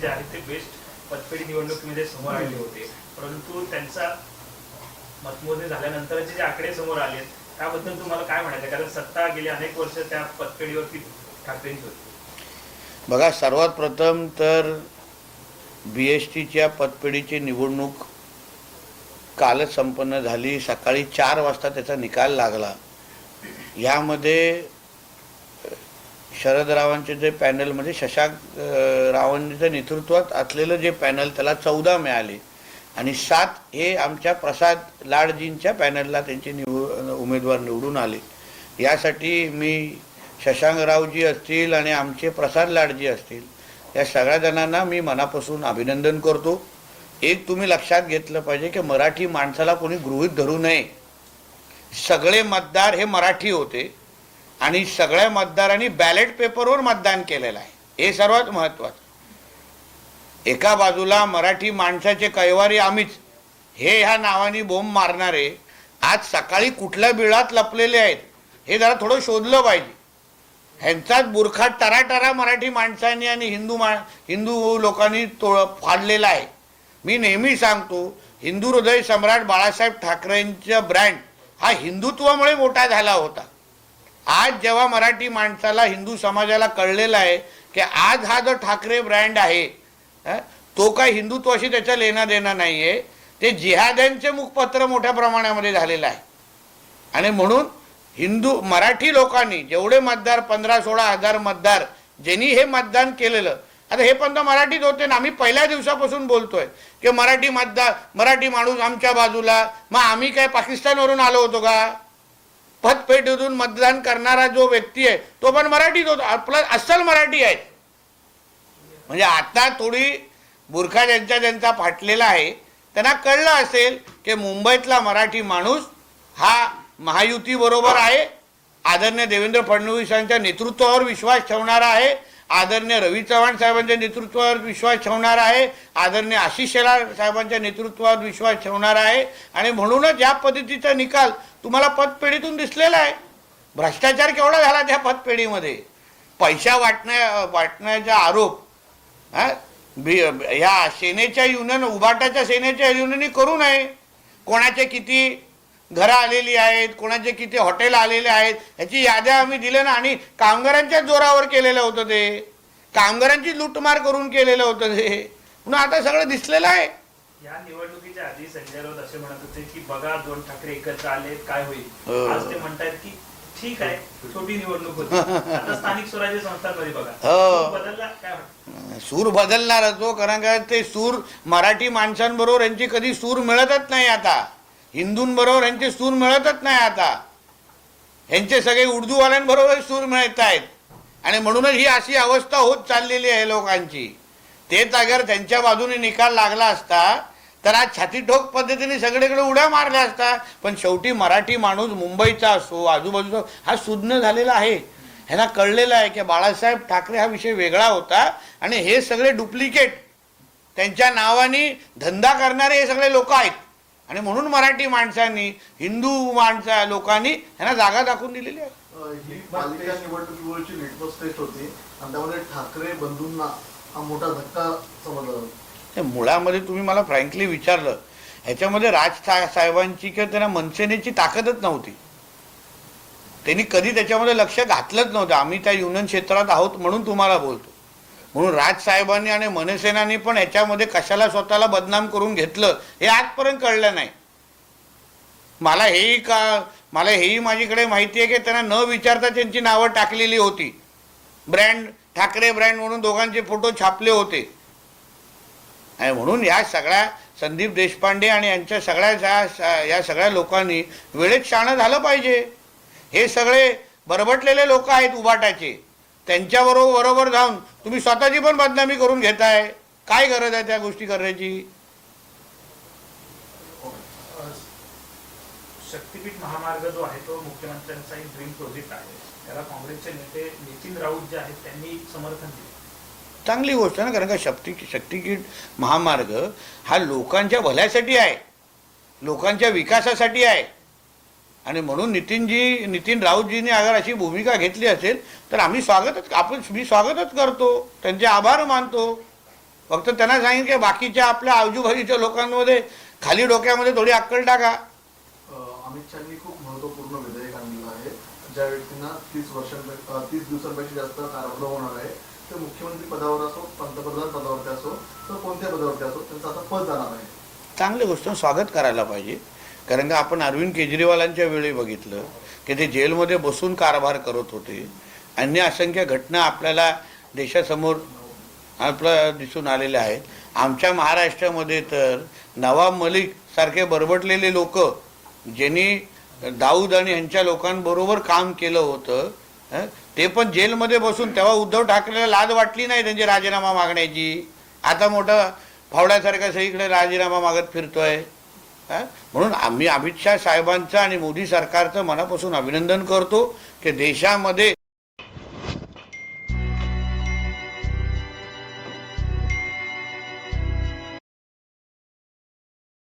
जे आहेत ते बेस्ट पतपेढी निवडणुकीमध्ये समोर आले होते. परंतु त्यांचा मतमोजणी झाल्यानंतरचे जे आकडे समोर आले त्याबद्दल तुम्हाला काय म्हणायचं? कारण सत्ता गेली अनेक वर्ष त्या पतपेढीवरती ठाकरेंची होती. बघा सर्वात प्रथम तर बी एस टीच्या पतपेढीची निवडणूक कालच संपन्न झाली. सकाळी चार वाजता त्याचा निकाल लागला. यामध्ये शरदरावांचे जे पॅनल म्हणजे शशांक रावांच्या नेतृत्वात असलेलं जे पॅनल त्याला चौदा मिळाले. आणि सात हे आमच्या प्रसाद लाडजींच्या पॅनलला त्यांचे निव उमेदवार निवडून आले. यासाठी मी शशांकरावजी असतील आणि आमचे प्रसाद लाडजी असतील या सगळ्या जणांना मी मनापासून अभिनंदन करतो. एक तुम्ही लक्षात घेतलं पाहिजे की मराठी माणसाला कोणी गृहीत धरू नये. सगळे मतदार हे मराठी होते. आणि सगळ्या मतदारांनी बॅलेट पेपरवर मतदान केलेलं आहे. हे सर्वात महत्वाचं. एका बाजूला मराठी माणसाचे कैवारी आम्हीच. हे ह्या नावाने बोंब मारणारे आज सकाळी कुठल्या बिळात लपलेले आहेत हे जरा थोडं शोधलं पाहिजे. ह्यांचाच बुरखा टराटरा मराठी माणसांनी आणि हिंदू मा हिंदू लोकांनी तो फाडलेला आहे. मी नेहमी सांगतो हिंदू हृदय सम्राट बाळासाहेब ठाकरेंचा ब्रँड हा हिंदुत्वामुळे मोठा झाला होता. आज जेव्हा मराठी माणसाला हिंदू समाजाला कळलेला आहे की आज हा जो ठाकरे ब्रँड आहे तो काय हिंदुत्वाशी त्याचा लेना देणं नाही आहे ते जिहाद्यांचे मुखपत्र मोठ्या प्रमाणामध्ये झालेलं आहे. आणि म्हणून हिंदू मराठी लोकांनी जेवढे मतदार पंधरा सोळा हजार मतदार ज्यांनी हे मतदान केलेलं आता हे पण तर मराठीत होते ना आम्ही पहिल्या दिवसापासून बोलतोय की मराठी मतदार मराठी माणूस आमच्या बाजूला मग आम्ही काय पाकिस्तानवरून आलो होतो का? पतपेटीतून मतदान करणारा जो व्यक्ती आहे तो पण मराठीत होतो. आपला अस्सल मराठी आहे. म्हणजे आता थोडी बुरखा ज्यांच्या ज्यांचा फाटलेला आहे त्यांना कळलं असेल की मुंबईतला मराठी माणूस हा महायुती बरोबर आहे. आदरणीय देवेंद्र फडणवीसांच्या नेतृत्वावर विश्वास ठेवणारा आहे. आदरणीय रवी चव्हाण साहेबांच्या नेतृत्वावर विश्वास ठेवणार आहे. आदरणीय आशिष शेलार साहेबांच्या नेतृत्वावर विश्वास ठेवणार आहे. आणि म्हणूनच या पद्धतीचा निकाल तुम्हाला पतपेढीतून दिसलेला आहे. भ्रष्टाचार केवढा झाला त्या पतपेढीमध्ये? पैसा वाटण्या वाटण्याचा आरोप हा? बी- ह्या सेनेच्या युनियन उभाटाच्या सेनेच्या युनियननी करू नये. कोणाचे किती घरं आलेली आहेत कोणाचे किती हॉटेल आलेले आहेत ह्याची याद्या आम्ही दिल्या ना आणि कामगारांच्याच जोरावर केलेलं होतं ते. कामगारांची लूटमार करून केलेलं होतं ते. म्हणून आता सगळं दिसलेलं आहे. या निवडणुकीच्या आधी संजय राऊत असे म्हणत होते की बघा दोन ठाकरे एकत्र आले काय होईल? हो. आज ते म्हणतायत की ठीक आहे छोटी निवडणूक होती. आता स्थानिक स्वराज्य संस्थांमध्ये बघा. हो. बदलला काय सूर बदलणार तो कारण काय ते सूर मराठी माणसांबरोबर यांची कधी सूर मिळतच नाही आता. हिंदूंबरोबर यांचे सूर मिळतच नाही आता. यांचे सगळे उर्दूवाल्यांबरोबर सूर मिळत आहेत आणि म्हणूनच ही अशी अवस्था होत चाललेली आहे लोकांची. तेच अगर त्यांच्या बाजूने निकाल लागला असता तर आज छाती ठोक पद्धतीने सगळीकडे उड्या मारल्या असता. पण शेवटी मराठी माणूस मुंबईचा असो आजूबाजूचा हा सुज्ञ झालेला आहे. ह्यांना कळलेलं आहे की बाळासाहेब ठाकरे हा विषय वेगळा होता. आणि हे सगळे डुप्लिकेट. त्यांच्या नावाने धंदा करणारे हे सगळे लोक आहेत. आणि म्हणून मराठी माणसांनी हिंदू माणसा लोकांनी ह्यांना जागा दाखवून दिलेली आहे. अ, ही पालिका निवडणुकीवरची लिटमस टेस्ट होती. आणि त्यामध्ये ठाकरे बंधूंना हा मोठा धक्का समजला. जातो ते मुळामध्ये तुम्ही मला फ्रँकली विचारलं ह्याच्यामध्ये राज साहेबांची किंवा त्यांना मनसेनेची ताकदच नव्हती. त्यांनी कधी त्याच्यामध्ये लक्ष घातलंच नव्हतं. आम्ही त्या युनियन क्षेत्रात आहोत म्हणून तुम्हाला बोलतो. म्हणून राजसाहेबांनी आणि मनसेनानी पण याच्यामध्ये कशाला स्वतःला बदनाम करून घेतलं हे आजपर्यंत कळलं नाही. मला हेही का मला हेही माझीकडे माहिती आहे की त्यांना न विचारता त्यांची नावं टाकलेली होती. ब्रँड ठाकरे ब्रँड म्हणून दोघांचे फोटो छापले होते. आणि म्हणून या सगळ्या संदीप देशपांडे आणि यांच्या सगळ्या या सगळ्या लोकांनी वेळेत शाणं झालं पाहिजे. हे सगळे बरबटलेले लोक आहेत उबाटाचे. त्यांच्याबरोबर बरोबर जाऊन तुम्ही स्वतःची पण बदनामी करून घेताय. काय गरज आहे त्या गोष्टी करण्याची? शक्तीपीठ महामार्ग जो आहे तो मुख्यमंत्र्यांचा एक ड्रीम प्रोजेक्ट आहे. त्याला काँग्रेसचे नेते नितीन राऊत जे आहेत त्यांनी समर्थन दिले. चांगली गोष्ट आहे ना कारण का शक्ती शक्तिकीट महामार्ग हा लोकांच्या भल्यासाठी आहे. लोकांच्या विकासासाठी आहे. आणि म्हणून नितीनजी नितीन राऊतजींनी अगर अशी भूमिका घेतली असेल तर आम्ही स्वागतच आपण मी स्वागतच करतो. त्यांचे आभार मानतो. फक्त त्यांना सांगितलं की बाकीच्या आपल्या आजूबाजूच्या लोकांमध्ये खाली डोक्यामध्ये थोडी अक्कल टाका. अमित शहानी खूप महत्त्वपूर्ण विधेयक आणलेलं आहे. ज्या व्यक्तींना तीस वर्षांपेक्षा तीस दिवसांपेक्षा जास्त कारागृह होणार आहे ते मुख्यमंत्री पदावर असो पंतप्रधान पदावरती असो तर कोणत्या पदावरती असो त्यांचं आता पद जाणार आहे. चांगली गोष्ट स्वागत करायला पाहिजे. कारण का आपण अरविंद केजरीवालांच्या वेळी बघितलं की ते जेलमध्ये बसून कारभार करत होते. अन्य असंख्य घटना आपल्याला देशासमोर आपलं दिसून आलेल्या आहेत. आमच्या महाराष्ट्रामध्ये तर नवाब मलिक सारखे बरबटलेले लोक ज्यांनी दाऊद आणि यांच्या लोकांबरोबर काम केलं होतं ते पण जेलमध्ये बसून तेव्हा उद्धव ठाकरेला लाज वाटली नाही त्यांची राजीनामा मागण्याची. आता मोठा फावड्यासारखा सगळीकडे राजीनामा मागत फिरतोय. आहे म्हणून आम्ही अमित शाह साहेबांचं आणि मोदी सरकारचं मनापासून अभिनंदन करतो की देशामध्ये